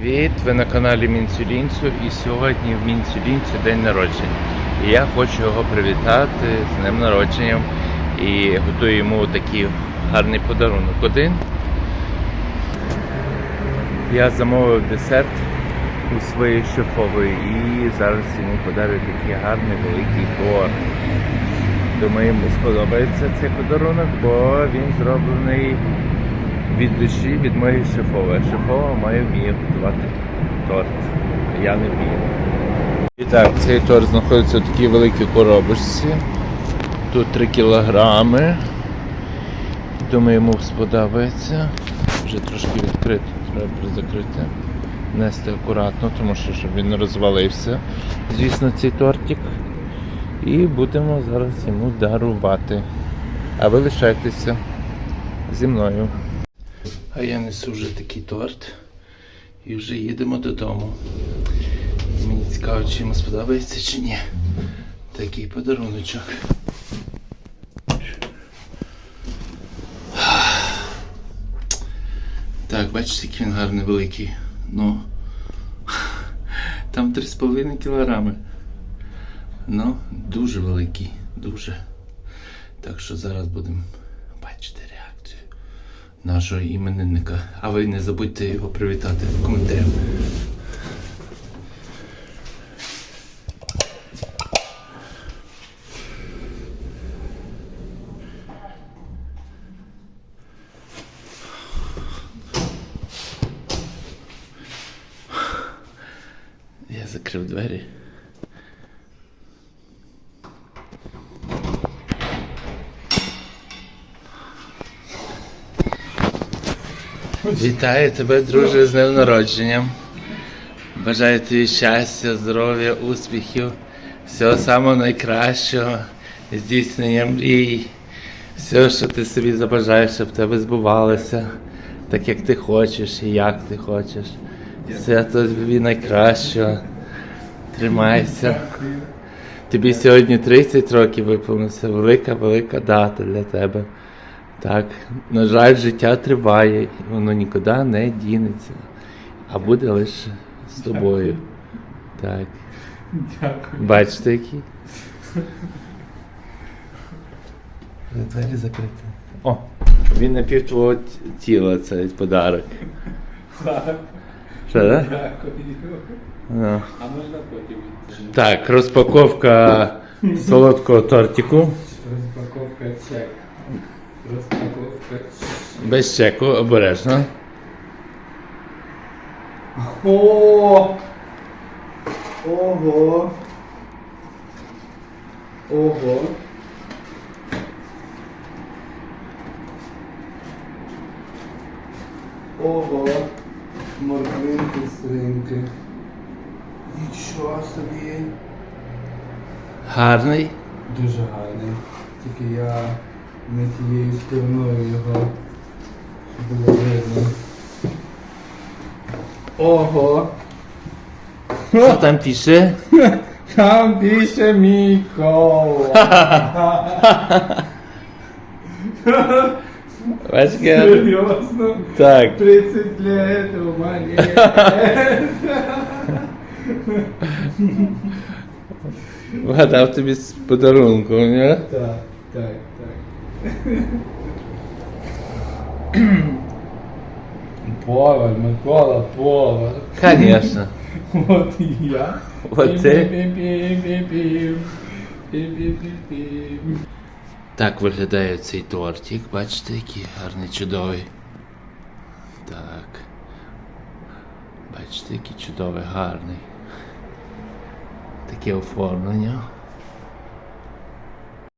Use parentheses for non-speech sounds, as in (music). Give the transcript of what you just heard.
Привіт! Ви на каналі Мінцюлінцю і сьогодні в Мінцюлінцю день народження. І я хочу його привітати з днем народженням і готую йому такий гарний подарунок. Один. Я замовив десерт у своєї шефової і зараз йому подарую такий гарний великий торт. Думаю, йому сподобається цей подарунок, бо він зроблений від душі від моєї шефової. Шефова має вміє готувати торт. Я не вмію. І так, цей торт знаходиться в такій великій коробочці. Тут 3 кілограми. Думаю, йому сподобається. Вже трошки відкрито, треба закрити. Нести акуратно, тому що щоб він не розвалився. Звісно, цей тортик. І будемо зараз йому дарувати. А ви лишайтеся зі мною. А я несу вже такий торт. І вже їдемо додому. Мені цікаво, чи йому сподобається чи ні. Такий подаруночок. Так, бачите, який він гарний великий. Ну. Там 3,5 кілограми. Ну, дуже великий, дуже. Так що зараз будемо бачити нашого іменинника. А ви не забудьте його привітати в коментарях. Я закрив двері. Вітаю тебе, друже, з днем народженням. Бажаю тобі щастя, здоров'я, успіхів, всього самого найкращого, здійснення мрій, все, що ти собі забажаєш, щоб тебе збувалося, так як ти хочеш і як ти хочеш. Все тобі найкращого. Тримайся. Тобі сьогодні 30 років виповнився. Велика, велика дата для тебе. Так, на жаль, життя триває, і воно нікуди не дінеться, а буде лише з тобою. Так. Дякую. Бачите які? Двері закриті. О! Він на пів твого тіла цей подарок. Так, Що, да? дякую. Ну. А можна потім? Так, розпаковка солодкого тортику. Розпаковка чек. Розпаковка. Без чеку, обережно. О! Ого! Ого! Ого! Морквинки, свинки. Нічого собі. Гарний. Дуже гарний. Тільки я не тією стороною його було видно. Ого! Що там пише? Там більше Микола. Бачите? Серйозно? Так. 30 лет у мене. Вгадав тобі з подарунком, не? Так, так, так. Повар, Микола, повар. Конечно. (laughs) Вот и я. Вот ты. Пим-пим-пим-пим-пим. Так виглядає цей тортик. Бачите, який гарний, чудовий. Так. Бачите, який чудовий, гарний. Таке оформлення.